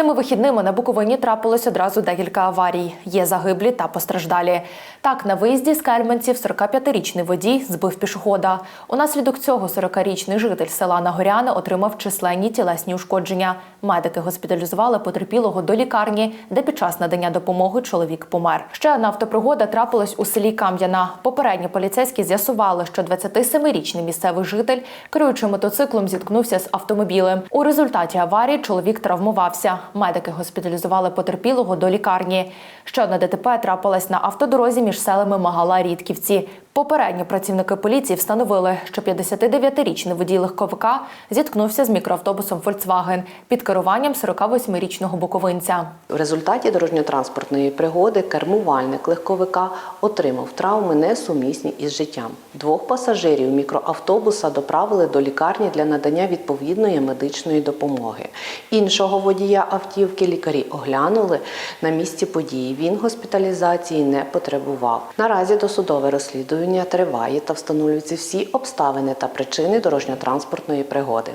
Цими вихідними на Буковині трапилось одразу декілька аварій. Є загиблі та постраждалі. Так, на виїзді з Кельменців 45-річний водій збив пішохода. Унаслідок цього 40-річний житель села Нагоряне отримав численні тілесні ушкодження. Медики госпіталізували потерпілого до лікарні, де під час надання допомоги чоловік помер. Ще одна автопригода трапилась у селі Кам'яна. Попередні поліцейські з'ясували, що 27-річний місцевий житель, керуючи мотоциклом, зіткнувся з автомобілем. У результаті аварії чоловік травмувався. Медики госпіталізували потерпілого до лікарні. Ще одна ДТП трапилась на автодорозі між селами Магала-Рідківці. Попередні працівники поліції встановили, що 59-річний водій легковика зіткнувся з мікроавтобусом Volkswagen під керуванням 48-річного буковинця. В результаті дорожньо-транспортної пригоди кермувальник легковика отримав травми несумісні із життям. Двох пасажирів мікроавтобуса доправили до лікарні для надання відповідної медичної допомоги. Іншого водія автівки лікарі оглянули на місці події. Він госпіталізації не потребував. Наразі досудове розслідування триває та встановлюються всі обставини та причини дорожньо-транспортної пригоди.